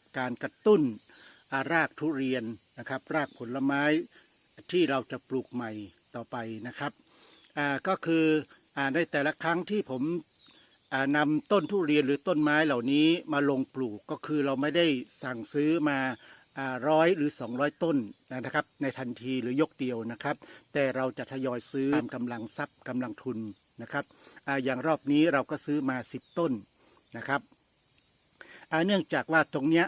กับการกระตุ้นอารากทุเรียนนะครับ รากผลไม้ที่เราจะปลูกใหม่ต่อไปนะครับก็คืออในแต่ละครั้งที่ผมนำต้นทุเรียนหรือต้นไม้เหล่านี้มาลงปลูกก็คือเราไม่ได้สั่งซื้อมาร้อยหรือ 200 ต้นนะครับ ในทันทีหรือยกเดียวนะครับ แต่เราจะทยอยซื้อตามกำลังทรัพย์กำลังทุนนะครับออย่างรอบนี้เราก็ซื้อมา 10 ต้นนะครับ เนื่องจากว่าตรงเนี้ย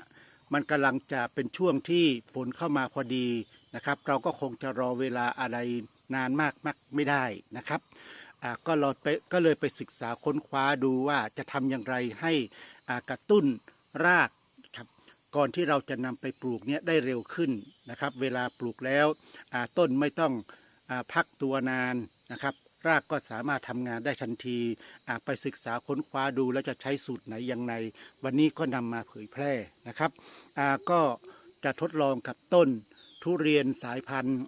มันกำลังจะเป็นช่วงที่ฝนเข้ามาพอดีนะครับ เราก็คงจะรอเวลาอะไรนานมากมากไม่ได้นะครับก็เราไปก็เลยไปศึกษาค้นคว้าดูว่าจะทำอย่างไรให้กระตุ้นรากครับก่อนที่เราจะนำไปปลูกเนี้ยได้เร็วขึ้นนะครับ เวลาปลูกแล้วต้นไม่ต้องอพักตัวนานนะครับ รากก็สามารถทำงานได้ทันทีอ่าไปศึกษาค้นคว้าดูแล้วจะใช้สูตรไหนอย่างไรวันนี้ก็นำมาเผยแพร่นะครับก็จะทดลองกับต้นทุเรียนสายพันธุ์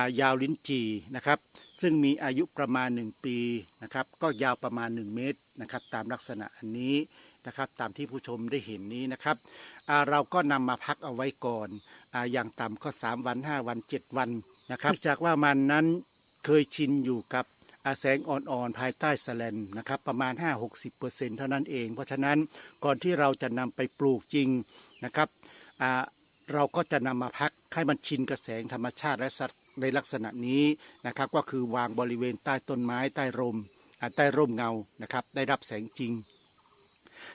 ายาวลิ้นจีนะครับ ซึ่งมีอายุประมาณ 1 ปีนะครับ ก็ยาวประมาณ 1 เมตรนะครับ ตามลักษณะอันนี้นะครับ ตามที่ผู้ชมได้เห็นนี้นะครับเราก็นำมาพักเอาไว้ก่อนออย่างต่ำก็ 3 วัน 5 วัน 7 วันนะครับจากว่ามันนั้นเคยชินอยู่กับ แสงอ่อนๆ ภายใต้สแลนนะครับ ประมาณ 5-60%เท่านั้นเอง เพราะฉะนั้นก่อนที่เราจะนำไปปลูกจริงนะครับเราก็จะนำมาพักให้มันชินกับแสงธรรมชาติและสัตว์ในลักษณะนี้นะครับ ก็คือวางบริเวณใต้ต้นไม้ใต้ร่มใต้ร่มเงานะครับ ได้รับแสงจริง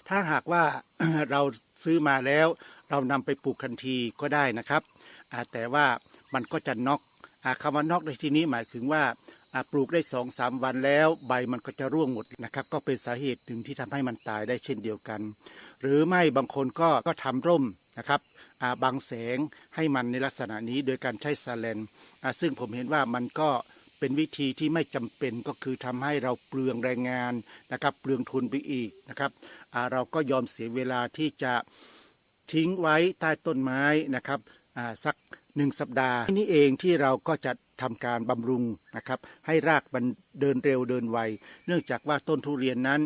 ถ้าหากว่าเราซื้อมาแล้วเรานำไปปลูกทันทีก็ได้นะครับแต่ว่ามันก็จะน็อกคำว่าน็อกในที่นี้หมายถึงว่า ปลูกได้สองสามวันแล้วใบมันก็จะร่วงหมดนะครับ ก็เป็นสาเหตุหนึ่งที่ทำให้มันตายได้เช่นเดียวกัน หรือไม่บางคนก็ก็ทำร่มนะครับบังแสงให้มันในลักษณะนี้โดยการใช้ซาเลนซึ่งผมเห็นว่ามันก็เป็นวิธีที่ไม่จำเป็นก็คือทำให้เราเปลืองแรงงานนะครับ เปลืองทุนไปอีกนะครับเราก็ยอมเสียเวลาที่จะทิ้งไว้ใต้ต้นไม้นะครับ สักหนึ่งสัปดาห์นี่เองที่เราก็จะทำการบำรุงนะครับ ให้รากมันเดินเร็วเดินไว เนื่องจากว่าต้นทุเรียนนั้น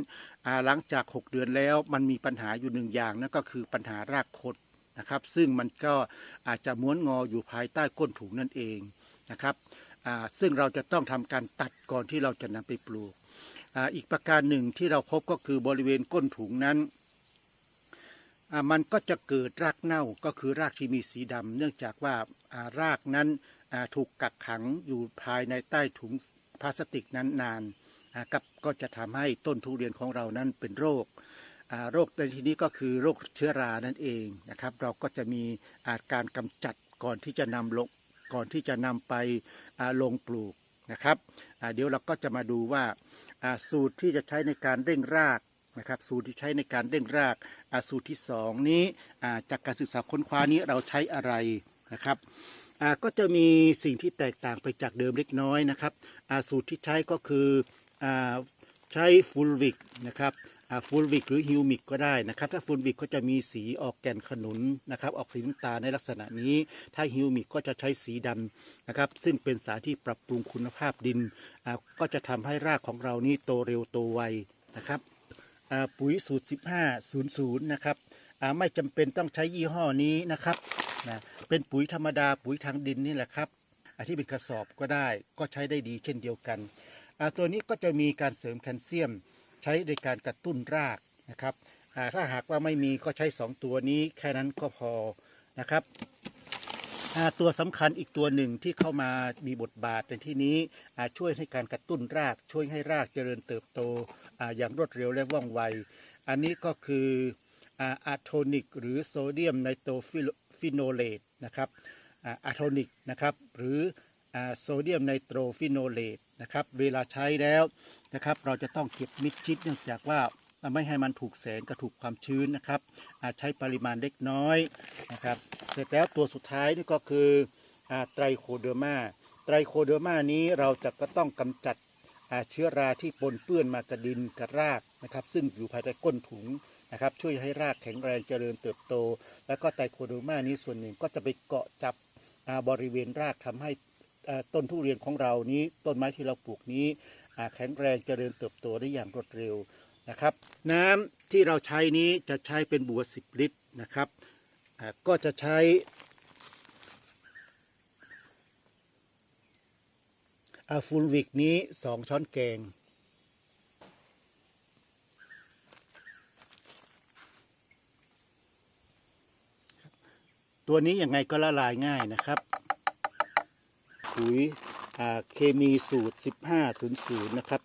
หลังจาก 6 เดือนแล้วมันมีปัญหาอยู่หนึ่งอย่างนั่นก็คือปัญหารากคดนะครับ ซึ่งมันก็อาจจะม้วนงออยู่ภายใต้ก้นถุงนั่นเองนะครับอ่าซึ่งเราจะต้องทำการตัดก่อนที่เราจะนำไปปลูกอ่าอีกประการหนึ่งที่เราพบก็คือบริเวณก้นถุงนั้น มันก็จะเกิดรากเน่าก็คือรากที่มีสีดำเนื่องจากว่ารากนั้นถูกกักขังอยู่ภายในใต้ถุงพลาสติกนั้นนานกับก็จะทำให้ต้นทุเรียนของเรานั้นเป็นโรคโรคในที่นี้ก็คือโรคเชื้อรานั่นเองนะครับ เราก็จะมีอาการกำจัดก่อนที่จะนำลงก่อนที่จะนำไปลงปลูกนะครับเดี๋ยวเราก็จะมาดูว่าสูตรที่จะใช้ในการเร่งราก นะครับสูตรที่ใช้ในการเร่งรากาสูตรที่สองนี้จากการศึกษาค้นคว้านี้เราใช้อะไรนะครับก็จะมีสิ่งที่แตกต่างไปจากเดิมเล็กน้อยนะครับสูตรที่ใช้ก็คืออใช้ฟูลวิกนะครับฟูลวิกหรือฮิวมิกก็ได้นะครับ ถ้าฟูลวิกก็จะมีสีออกแก่นขนุนนะครับ ออกสีน้ำตาลในลักษณะนี้ ถ้าฮิวมิกก็จะใช้สีดำนะครับ ซึ่งเป็นสารที่ปรับปรุงคุณภาพดิน ก็จะทำให้รากของเรานี้โตเร็วโตไวนะครับ ปุ๋ยสูตร 1500 นะครับไม่จำเป็นต้องใช้ยี่ห้อนี้นะครับนะเป็นปุ๋ยธรรมดาปุ๋ยทางดินนี่แหละครับที่เป็นกระสอบก็ได้ก็ใช้ได้ดีเช่นเดียวกัน ตัวนี้ก็จะมีการเสริมแคลเซียมใช้ในการกระตุ้นรากนะครับถ้าหากว่าไม่มีก็ใช้ 2 ตัวนี้แค่นั้นก็พอนะครับตัวสำคัญอีกตัวหนึ่งที่เข้ามามีบทบาทในที่นี้ช่วยให้การกระตุ้นรากช่วยให้รากเจริญเติบโต อย่างรวดเร็วและว่องไว อันนี้ก็คืออะโทนิกหรือโซเดียมไนโตรฟิโนเลตนะครับอะโทนิกนะครับหรือโซเดียมไนโตรฟิโนเลตนะครับเวลาใช้แล้วนะครับเราจะต้องเก็บมิดชิดเนื่องจากว่าไม่ให้มันถูกแสงกับถูกความชื้นนะครับอ่าใช้ปริมาณเล็กน้อยนะครับเสร็จแล้วตัวสุดท้ายนี่ก็คือไตรโคเดอร์มาไตรโคเดอร์มานี้เราจะก็ต้องกำจัด เชื้อราที่ปนเปื้อนมากระดินกับรากนะครับ ซึ่งอยู่ภายใต้ก้นถุงนะครับ ช่วยให้รากแข็งแรงเจริญเติบโต แล้วก็ไตโคโดมานี้ส่วนหนึ่งก็จะไปเกาะจับบริเวณรากทำให้ต้นทุเรียนของเรานี้ ต้นไม้ที่เราปลูกนี้แข็งแรงเจริญเติบโตได้อย่างรวดเร็วนะครับ น้ำที่เราใช้นี้จะใช้เป็นบัว 10 ลิตรนะครับก็จะใช้ อาฟูลวิกนี้สองช้อนแกง ตัวนี้ยังไงก็ละลายง่ายนะครับปุ๋ยเคมีสูตร 1500 นะครับ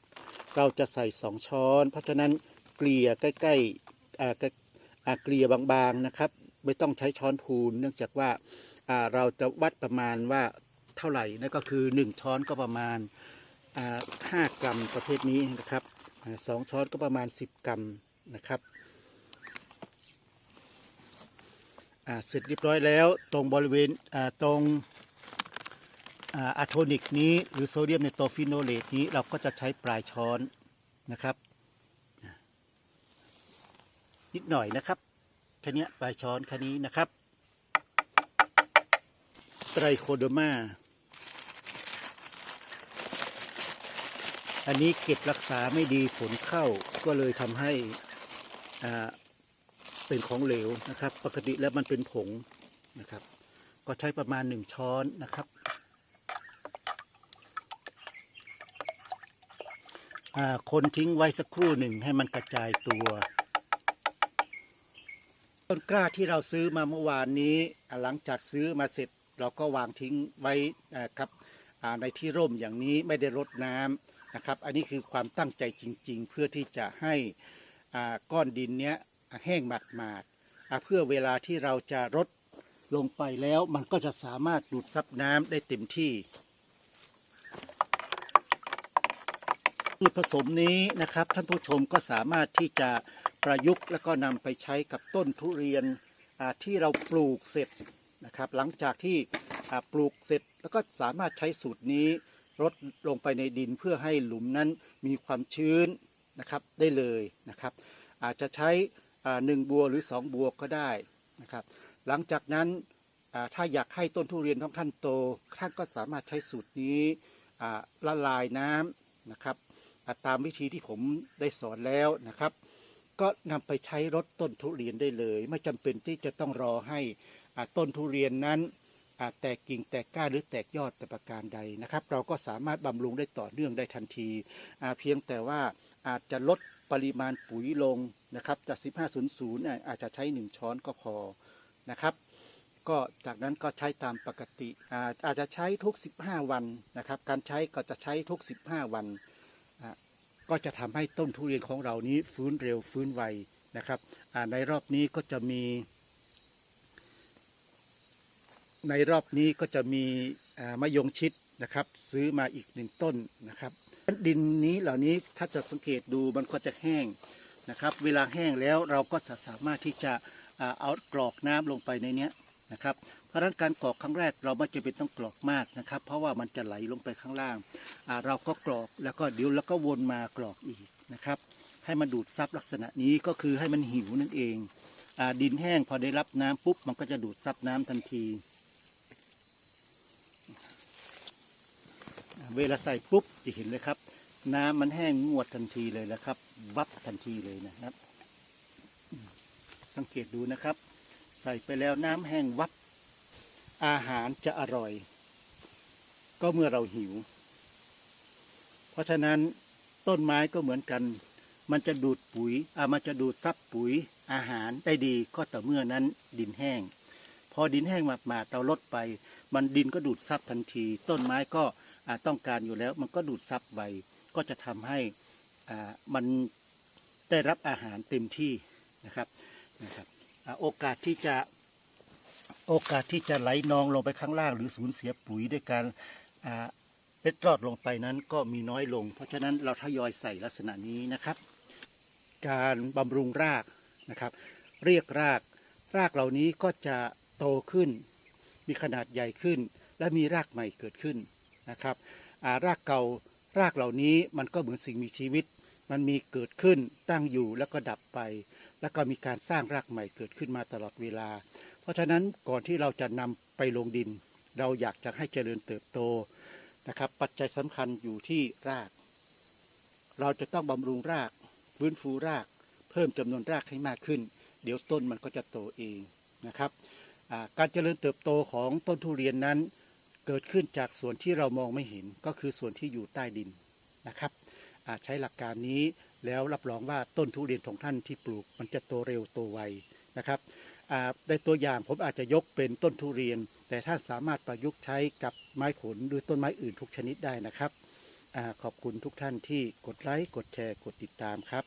เราจะใส่ 2 ช้อน เพราะฉะนั้นเกลี่ยใกล้ๆเกลี่ยบางๆนะครับ ไม่ต้องใช้ช้อนพูน เนื่องจากว่าเราจะวัดประมาณว่า ท่าไหร่นั่นก็คือ 1 ช้อนก็ประมาณอ่า5กรัมประเภทนี้นะครับสองช้อนก็ประมาณ 10 กรัมนะครับเสร็จเรียบร้อยแล้วตรงบริเวณตรงอะโทนิกนี้ หรือโซเดียมไนโตฟิโนเลตนี้เราก็จะใช้ปลายช้อนนะครับ นิดหน่อยนะครับแค่นี้ปลายช้อนแค่นี้นะครับไตรโคโดมา อันนี้เก็บรักษาไม่ดีฝนเข้าก็เลยทำให้อ่าเป็นของเหลวนะครับ ปกติแล้วมันเป็นผงนะครับ ก็ใช้ประมาณหนึ่งช้อนนะครับคนทิ้งไว้สักครู่หนึ่งให้มันกระจายตัวต้นกล้าที่เราซื้อมาเมื่อวานนี้ หลังจากซื้อมาเสร็จเราก็วางทิ้งไว้ครับในที่ร่มอย่างนี้ไม่ได้รดน้ำ นะครับ อันนี้คือความตั้งใจจริง ๆ เพื่อที่จะให้ก้อนดินเนี้ยแห้งหมาดหมาดๆเพื่อเวลาที่เราจะรดลงไปแล้วมันก็จะสามารถดูดซับน้ำได้เต็มที่สูตรผสมนี้นะครับท่านผู้ชมก็สามารถที่จะประยุกต์แล้วก็นำไปใช้กับต้นทุเรียนที่เราปลูกเสร็จนะครับ หลังจากที่ปลูกเสร็จแล้วก็สามารถใช้สูตรนี้ รดลงไปในดินเพื่อให้หลุมนั้นมีความชื้นนะครับได้เลยนะครับ อาจจะใช้หนึ่งบัวหรือสองบัวก็ได้นะครับ หลังจากนั้นถ้าอยากให้ต้นทุเรียนของท่านโต ท่านก็สามารถใช้สูตรนี้ละลายน้ำนะครับาตามวิธีที่ผมได้สอนแล้วนะครับ ก็นำไปใช้รดต้นทุเรียนได้เลย ไม่จำเป็นที่จะต้องรอให้ต้นทุเรียนนั้น แตกกิ่งแตกก้าหรือแตกยอดแต่ประการใดนะครับ เราก็สามารถบำรุงได้ต่อเนื่องได้ทันทีเพียงแต่ว่าอาจจะลดปริมาณปุ๋ยลงนะครับจาก 1500 อาจจะใช้ 1 ช้อนก็พอนะครับก็จากนั้นก็ใช้ตามปกติอาจจะใช้ทุก 15 วันนะครับ การใช้ก็จะใช้ทุก 15 วัน ก็จะทำให้ต้นทุเรียนของเรานี้ฟื้นเร็วฟื้นไวนะครับในรอบนี้ก็จะมี ในรอบนี้ก็จะมีมะยงชิดนะครับ ซื้อมาอีกหนึ่งต้นนะครับ ดินนี้เหล่านี้ถ้าจะสังเกตดูมันก็จะแห้งนะครับ เวลาแห้งแล้วเราก็จะสามารถที่จะเอากรอกน้ำลงไปในนี้นะครับ เพราะฉะนั้นการกรอกครั้งแรกเราไม่จำเป็นต้องกรอกมากนะครับ เพราะว่ามันจะไหลลงไปข้างล่าง เราก็กรอกแล้วก็เดี๋ยวแล้วก็วนมากรอกอีกนะครับ ให้มันดูดซับลักษณะนี้ก็คือให้มันหิวนั่นเองอดินแห้งพอได้รับน้ำปุ๊บมันก็จะดูดซับน้ำทันที เวลาใส่ปุ๊บจะเห็นเลยครับ น้ำมันแห้งงวดทันทีเลยนะครับ วับทันทีเลยนะครับ สังเกตดูนะครับ ใส่ไปแล้วน้ำแห้งวับ อาหารจะอร่อย ก็เมื่อเราหิว เพราะฉะนั้นต้นไม้ก็เหมือนกัน มันจะดูดปุ๋ยอามันจะดูดซับปุ๋ยอาหารได้ดีก็ต่อเมื่อนั้นดินแห้ง พอดินแห้งมาๆเราลดไป มันดินก็ดูดซับทันที ต้นไม้ก็ ต้องการอยู่แล้ว มันก็ดูดซับไวก็จะทำให้มันได้รับอาหารเต็มที่นะครับนะครับอโอกาสที่จะโอกาสที่จะไหลนองลงไปข้างล่าง หรือสูญเสียปุ๋ยด้วยการเล็ดรอดลงไปนั้นก็มีน้อยลง เพราะฉะนั้นเราทยอยใส่ลักษณะนี้นะครับ การบำรุงรากนะครับ เรียกรากรากเหล่านี้ก็จะโตขึ้น มีขนาดใหญ่ขึ้น และมีรากใหม่เกิดขึ้น นะครับรากเก่ารากเหล่านี้มันก็เหมือนสิ่งมีชีวิต มันมีเกิดขึ้นตั้งอยู่แล้วก็ดับไป แล้วก็มีการสร้างรากใหม่เกิดขึ้นมาตลอดเวลา เพราะฉะนั้นก่อนที่เราจะนำไปลงดิน เราอยากจะให้เจริญเติบโตนะครับ ปัจจัยสำคัญอยู่ที่ราก เราจะต้องบำรุงรากฟื้นฟูราก เพิ่มจำนวนรากให้มากขึ้น เดี๋ยวต้นมันก็จะโตเองนะครับการเจริญเติบโตของต้นทุเรียนนั้น เกิดขึ้นจากส่วนที่เรามองไม่เห็นก็คือส่วนที่อยู่ใต้ดินนะครับอ่าใช้หลักการนี้แล้วรับรองว่าต้นทุเรียนของท่านที่ปลูกมันจะโตเร็วโตไวนะครับในตัวอย่างผมอาจจะยกเป็นต้นทุเรียน แต่ท่านสามารถประยุกต์ใช้กับไม้ผลหรือต้นไม้อื่นทุกชนิดได้นะครับอขอบคุณทุกท่านที่กดไลค์กดแชร์กดติดตามครับ